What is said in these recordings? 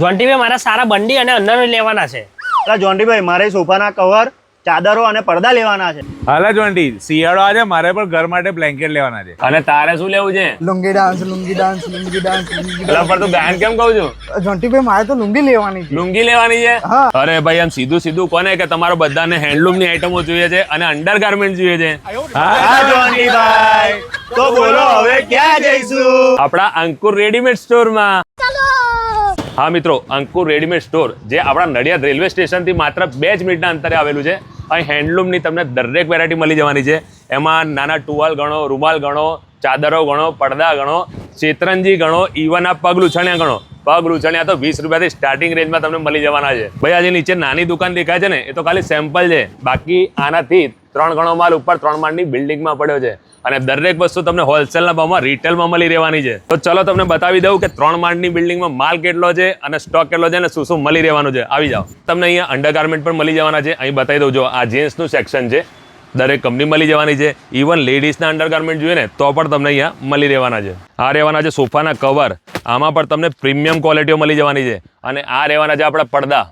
જોન્ટીભાઈ મારા સારા બંડી અને અંદરનો લેવાના છે. અલા જોન્ટીભાઈ મારે સોફાના કવર ચાદરો અને પડદા લેવાના છે. હાલા જોન્ટી શિયાળો આજે મારે પણ ઘર માટે બ્લેન્કેટ લેવાના છે. અને તારે શું લેવું છે? Lungi dance lungi dance lungi dance એટલે પર તું ગાયન કેમ કહું છું? જોન્ટી ભાઈ મારે તો લુંગી લેવાની છે. લુંગી લેવાની છે? અરે ભાઈ આમ સીધું સીધું કોને કે તમારો બધાને હેન્ડલૂમની આઈટમો જોઈએ છે અને અંડર ગાર્મેન્ટ જોઈએ છે? હા જોન્ટીભાઈ તો બોલો હવે ક્યાં જઈશું? આપણા અંકુર રેડીમેડ સ્ટોરમાં હા મિત્રો, અંકુર રેડીમેડ સ્ટોર જે આપણા નડિયાદ રેલવે સ્ટેશનથી માત્ર બે જ મિનિટના અંતરે આવેલું છે. અહીં હેન્ડલૂમની તમને દરેક વેરાયટી મળી જવાની છે. એમાં નાના ટુવાલ ગણો, રૂમાલ ગણો, ચાદરો ગણો, પડદા ગણો ચેતરંજી ગણો ઇવન આ પગ લૂછણ્યા ગણો. પગ લૂછણ્યા તો વીસ રૂપિયાથી સ્ટાર્ટિંગ રેન્જમાં તમને મળી જવાના છે. ભાઈ, આજે નીચે નાની દુકાન દેખાય છે ને, એ તો ખાલી સેમ્પલ છે. બાકી આનાથી ત્રણ ગણો માલ ઉપર ત્રણ માળની બિલ્ડિંગમાં પડ્યો છે. અને દરેક વસ્તુ તમને હોલસેલના ભાવમાં રિટેલમાં મળી રહેવાની છે. તો ચલો તમને બતાવી દઉં કે ત્રણ માળની બિલ્ડિંગમાં માલ કેટલો છે અને સ્ટોક કેટલો છે અને શું શું મળી રહેવાનું છે. આવી જાઓ. તમને અહીંયા અંડરગાર્મેન્ટ પણ મળી જવાના છે. અહીં બતાવી દઉં જો, આ જીન્સનું સેક્શન છે. દરેક કંપની મળી જવાની છે. ઇવન લેડીઝના અંડરગાર્મેન્ટ જોઈએ ને, તો પણ તમને અહીંયા મળી રહેવાના છે. આ રહેવાના છે સોફાના કવર આમાં પણ તમને પ્રીમિયમ ક્વોલિટીઓ મળી જવાની છે. અને આ રહેવાના છે આપણા પડદા.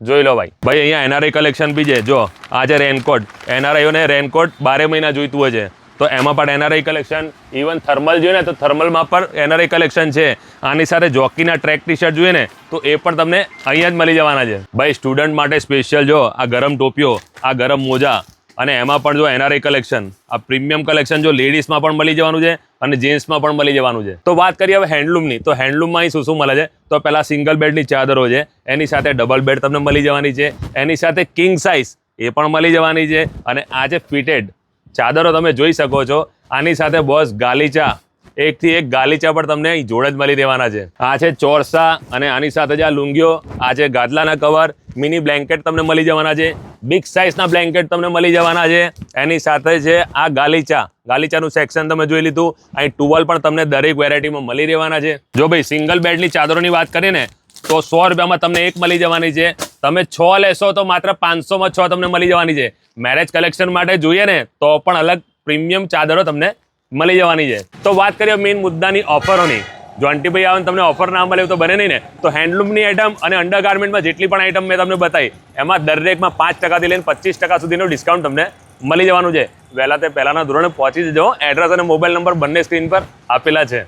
જોઈ લો ભાઈ. ભાઈ, અહીંયા એનઆરઆઈ કલેક્શન બી છે. જો, આ છે રેનકોટ એનઆરઆઈઓને રેનકોટ બારે મહિના જોઈતું હોય છે. તો એમાં પણ એનઆરઆઈ કલેક્શન ઇવન થર્મલ જોઈએ ને, તો થર્મલમાં પણ એનઆરઆઈ કલેક્શન છે. આની સાથે જોકીના ટ્રેક ટી શર્ટ જોઈએ ને, તો એ પણ તમને અહીંયા જ મળી જવાના છે. ભાઈ સ્ટુડન્ટ માટે સ્પેશિયલ જો, આ ગરમ ટોપીઓ, આ ગરમ મોજા, અને એમાં પણ જો એનઆરઆઈ કલેક્શન આ પ્રીમિયમ કલેક્શન જો લેડીઝમાં પણ મળી જવાનું છે, અને જેન્ટ્સમાં પણ મળી જવાનું છે. તો વાત કરીએ હવે હેન્ડલૂમની તો હેન્ડલૂમમાં અહીં શું શું મળે છે? તો પહેલાં સિંગલ બેડની ચાદરો છે, એની સાથે ડબલ બેડ તમને મળી જવાની છે, એની સાથે કિંગ સાઇઝ એ પણ મળી જવાની છે, અને આ જે ફિટેડ ચાદરો તમે જોઈ શકો છો. આની સાથે બોસ ગાલીચા. એકથી એક ગાલીચા પણ તમને જોડે જ મળી દેવાના છે. આ છે ચોરસા અને આની સાથે જે આ લુંગીઓ. આ છે ગાદલાના કવર. મિની બ્લેન્કેટ તમને મળી જવાના છે. બિગ સાઇઝના બ્લેન્કેટ તમને મળી જવાના છે. એની સાથે છે આ ગાલીચા. ગાલીચાનું સેક્શન તમે જોઈ લીધું. અહીં ટુવલ પણ તમને દરેક વેરાયટીમાં મળી રહેવાના છે. જો ભાઈ સિંગલ બેડની ચાદરોની વાત કરીએ ને તો સો રૂપિયામાં તમને એક મળી જવાની છે. તમે છ લેશો તો માત્ર પાંચસોમાં છ તમને મળી જવાની છે. મેરેજ કલેક્શન માટે જોઈએ ને, તો પણ અલગ પ્રીમિયમ ચાદરો તમને મળી જવાની છે. તો વાત કરીએ મેઇન મુદ્દાની ઓફરોની જો આંટીભાઈ આવે તમને ઓફર ના મળે તો બને નહીં ને. તો હેન્ડલૂમની આઈટમ અને અંડર ગાર્મેન્ટમાં જેટલી પણ આઈટમ મેં તમને બતાવી, એમાં દરેકમાં પાંચ ટકાથી લઈને પચીસ ટકા સુધીનું ડિસ્કાઉન્ટ તમને મળી જવાનું છે. વહેલા તે પહેલાના ધોરણે પહોંચી જજો. એડ્રેસ અને મોબાઈલ નંબર બંને સ્ક્રીન પર આપેલા છે.